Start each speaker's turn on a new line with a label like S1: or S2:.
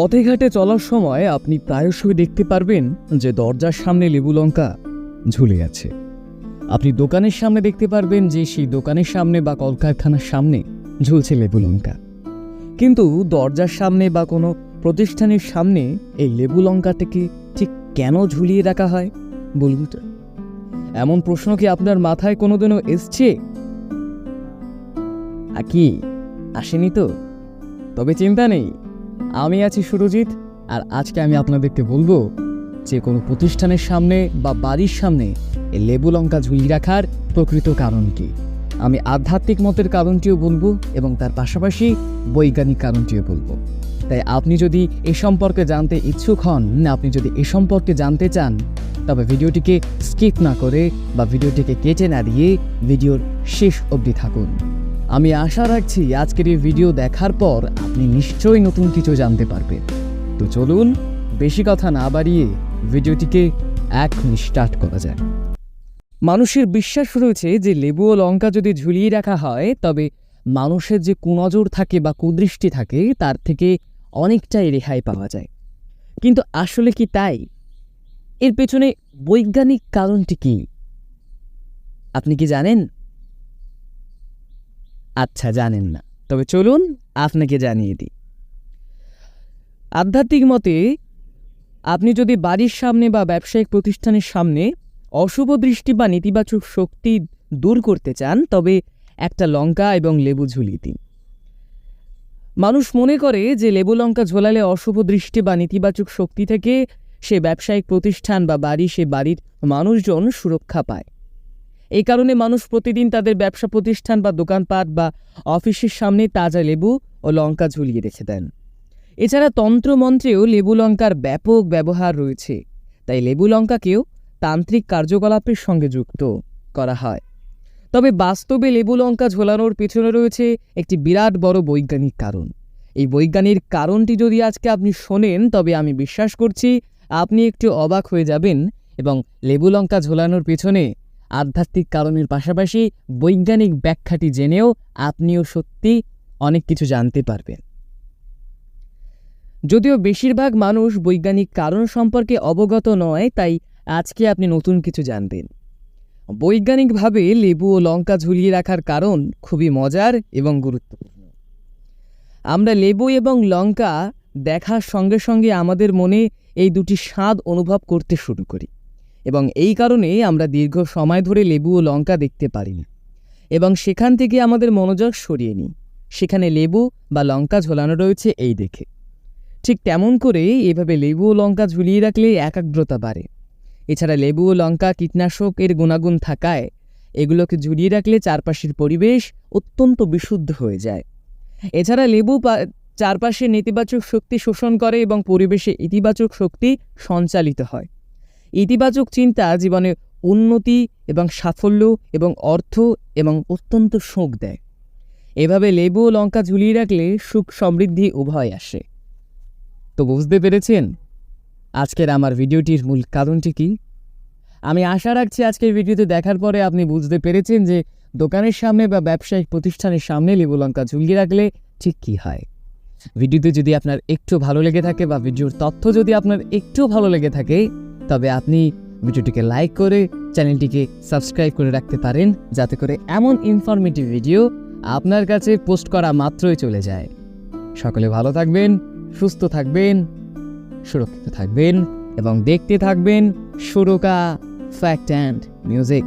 S1: পথে ঘাটে চলার সময় আপনি প্রায়শই দেখতে পারবেন যে দরজার সামনে লেবু লঙ্কা ঝুলে আছে। আপনি দোকানের সামনে দেখতে পারবেন যে সেই দোকানের সামনে বা কলকারখানার সামনে ঝুলছে লেবু লঙ্কা। কিন্তু দরজার সামনে বা কোনো প্রতিষ্ঠানের সামনে এই লেবু লঙ্কাটাকে ঠিক কেন ঝুলিয়ে রাখা হয়, বলুন তো? এমন প্রশ্ন কি আপনার মাথায় কোনোদিনও এসছে? কি? আসেনি তো? তবে চিন্তা নেই। আমি আছি সুরজিৎ, আর আজকে আমি আপনাদেরকে বলব যে কোনো প্রতিষ্ঠানের সামনে বা বাড়ির সামনে এই লেবু লঙ্কা ঝুলিয়ে রাখার প্রকৃত কারণ কি? আমি আধ্যাত্মিক মতের কারণটিও বলব এবং তার পাশাপাশি বৈজ্ঞানিক কারণটিও বলব। তাই আপনি যদি এ সম্পর্কে জানতে ইচ্ছুক হন, না, আপনি যদি এ সম্পর্কে জানতে চান, তবে ভিডিওটিকে স্কিপ না করে বা ভিডিওটিকে কেটে না দিয়ে ভিডিওর শেষ অবধি থাকুন। আমি আশা রাখছি আজকের এই ভিডিও দেখার পর আপনি নিশ্চয়ই নতুন কিছু জানতে পারবেন। তো চলুন, বেশি কথা না বাড়িয়ে ভিডিওটিকে এক স্টার্ট করা যায় মানুষের বিশ্বাস রয়েছে যে লেবু ও লঙ্কা যদি ঝুলিয়ে রাখা হয়, তবে মানুষের যে কুনজর থাকে বা কুদৃষ্টি থাকে, তার থেকে অনেকটাই রেহাই পাওয়া যায়। কিন্তু আসলে কি তাই? এর পেছনে বৈজ্ঞানিক কারণটি কি? আপনি কি জানেন? আচ্ছা জানেন না। তবে চলুন আপনাকে জানিয়ে দিই। আধ্যাত্মিক মতে আপনি যদি বাড়ির সামনে বা ব্যবসায়িক প্রতিষ্ঠানের সামনে অশুভ দৃষ্টি বা নেতিবাচক শক্তি দূর করতে চান, তবে একটা লঙ্কা এবং লেবু ঝুলিয়ে দিন। মানুষ মনে করে যে লেবু লঙ্কা ঝোলালে অশুভ দৃষ্টি বা নেতিবাচক শক্তি থেকে সে ব্যবসায়িক প্রতিষ্ঠান বা বাড়ি, সে বাড়ির মানুষজন সুরক্ষা পায়। এই কারণে মানুষ প্রতিদিন তাদের ব্যবসা প্রতিষ্ঠান বা দোকানপাট বা অফিসের সামনে তাজা লেবু ও লঙ্কা ঝুলিয়ে রেখে দেন। এছাড়া তন্ত্রমন্ত্রেও লেবু লঙ্কার ব্যাপক ব্যবহার রয়েছে। তাই লেবু লঙ্কাকেও তান্ত্রিক কার্যকলাপের সঙ্গে যুক্ত করা হয়। তবে বাস্তবে লেবু লঙ্কা ঝোলানোর পেছনে রয়েছে একটি বিরাট বড় বৈজ্ঞানিক কারণ। এই বৈজ্ঞানিক কারণটি যদি আজকে আপনি শোনেন, তবে আমি বিশ্বাস করছি আপনি একটু অবাক হয়ে যাবেন এবং লেবু লঙ্কা ঝোলানোর পেছনে আধ্যাত্মিক কারণের পাশাপাশি বৈজ্ঞানিক ব্যাখ্যাটি জেনেও আপনিও সত্যি অনেক কিছু জানতে পারবেন। যদিও বেশিরভাগ মানুষ বৈজ্ঞানিক কারণ সম্পর্কে অবগত নয়, তাই আজকে আপনি নতুন কিছু জানবেন। বৈজ্ঞানিকভাবে লেবু ও লঙ্কা ঝুলিয়ে রাখার কারণ খুবই মজার এবং গুরুত্বপূর্ণ। আমরা লেবু এবং লঙ্কা দেখার সঙ্গে সঙ্গে আমাদের মনে এই দুটি স্বাদ অনুভব করতে শুরু করি। এবং এই কারণে আমরা দীর্ঘ সময় ধরে লেবু ও লঙ্কা দেখতে পারি এবং সেখান থেকে আমাদের মনোযোগ সরিয়ে নিই। সেখানে লেবু বা লঙ্কা ঝোলানো রয়েছে এই দেখে। ঠিক তেমন করে এভাবে লেবু ও লঙ্কা ঝুলিয়ে রাখলে একাগ্রতা বাড়ে। এছাড়া লেবু ও লঙ্কা কীটনাশক এর গুণাগুণ থাকায় এগুলোকে ঝুলিয়ে রাখলে চারপাশের পরিবেশ অত্যন্ত বিশুদ্ধ হয়ে যায়। এছাড়া লেবু চারপাশে নেতিবাচক শক্তি শোষণ করে এবং পরিবেশে ইতিবাচক শক্তি সঞ্চালিত হয়। ইতিবাচক চিন্তা জীবনে উন্নতি এবং সাফল্য এবং অর্থ এবং অত্যন্ত শোক দেয়। এভাবে লেবু ও লঙ্কা ঝুলিয়ে রাখলে সুখ সমৃদ্ধি উভয় আসে। তো বুঝতে পেরেছেন? আজকের আমার ভিডিওটির মূল কারণটি কি? আমি আশা রাখছি আজকের ভিডিওতে দেখার পরে আপনি বুঝতে পেরেছেন যে দোকানের সামনে বা ব্যবসায়িক প্রতিষ্ঠানের সামনে লেবু লঙ্কা ঝুলিয়ে রাখলে ঠিক কী হয়। ভিডিওতে যদি আপনার একটু ভালো লেগে থাকে বা ভিডিওর তথ্য যদি আপনার একটু ভালো লেগে থাকে তবে আপনি ভিডিওটিকে লাইক করে চ্যানেলটিকে সাবস্ক্রাইব করে রাখতে পারেন, যাতে করে এমন ইনফরমেটিভ ভিডিও আপনার কাছে পোস্ট করা মাত্রই চলে যায়। সকলে ভালো থাকবেন, সুস্থ থাকবেন, সুরক্ষিত থাকবেন এবং দেখতে থাকবেন সুরকা ফ্যাক্ট অ্যান্ড মিউজিক